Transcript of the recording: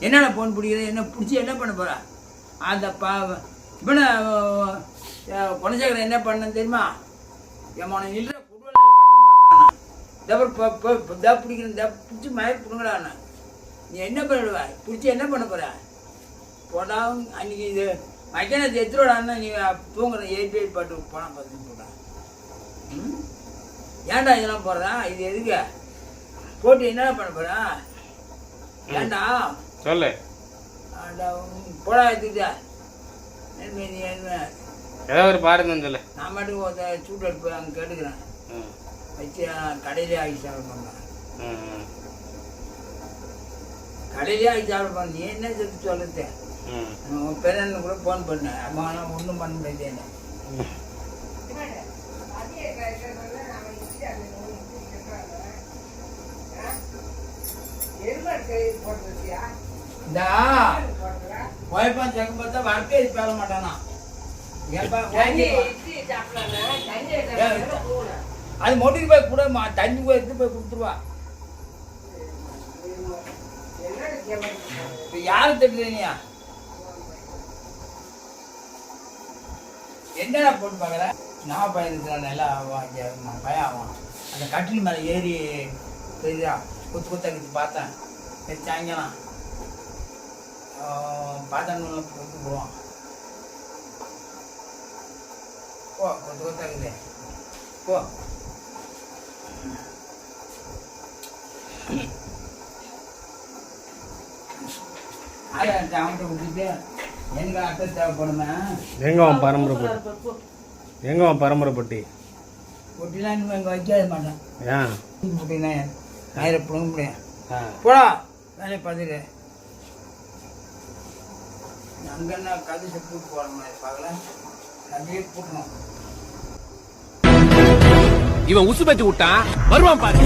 என்னடா ஃபோன் பிடிக்கிறது என்ன பிடிச்சி என்ன பண்ண போகிறா அந்த பா இவனை குணசேகரன் என்ன பண்ணன்னு தெரியுமா? என் இல்லை குடுவலை பிடிக்கிறேன் இந்த பிடிச்சி மயர் பிடுங்கடாண்ணா நீ என்ன பண்ணிடுவ பிடிச்சி என்ன பண்ண போகிற போடா அன்னைக்கு இது மக்கியானத்தை எடுத்துடான்னா நீ தூங்குற ஏபி பாட்டு பணம் பார்த்து போடா. ம்? ஏன்டா இதெல்லாம் போடுறா? இது எதுக்கு? போட்டு என்னடா பண்ண போகிறா ஏண்டா சொல்லு. ஏதாவது ஒரு பாருன்னு சொல்லு. நான் மட்டும் ஒரு சூட் எடுப்பு அங்கே கேட்டுக்கிறேன் ம், வச்சு கடையிலே ஆகி சாப்பிட பண்ணேன் ம், ம், கடையிலே ஆகி சாப்பிட பண்ண நீ என்ன சொல்லி சொல்லுது ம். உன் பேரன்னு கூட ஃபோன் பண்ணேன் அம்மா ஒன்றும் பண்ண முடியாது என்ன இந்தா செக்க பார்த்தா வரப்பே பேச மாட்டானா? அது மொட்டிக்கு போய் கூட தண்ணி போய் எடுத்து போய் கொடுத்துருவா. இப்போ யாரு திட்டுறீங்க என்னடா போட்டு பார்க்குற நான் பையன் இருக்கிறான் நல்லா நான் பையன் ஆவான். அந்த கட்டில் மேலே ஏறி தெரியுதா? குத்து குத்தடிச்சு பார்த்தேன். சாயங்காலம். பார்த்தேன்னு கொடுத்து போவான் போ கொத்து கொத்தாக்குது போ. ஆயா அவன்கிட்ட விட்டுட்டு எனக்கு அட்டை தேவைப்படுமே எங்க அவன் பரம்பரை பட்டி? எங்க அவன் பரம்பரை பட்டி? ஒட்டிலாம் இன்னும் இங்கே வைக்காத மாட்டேன். ஏன்? போட்டினா ஆயிரம் பிடுங்க முடியும். போடா வேலையை பார்த்துட்டு அங்கன்னா கதை செப்பு போகிற மாதிரி பார்க்கல. அப்படியே போட்டணும். இவன் உசு பத்தி விட்டான். வருவான் பாரு.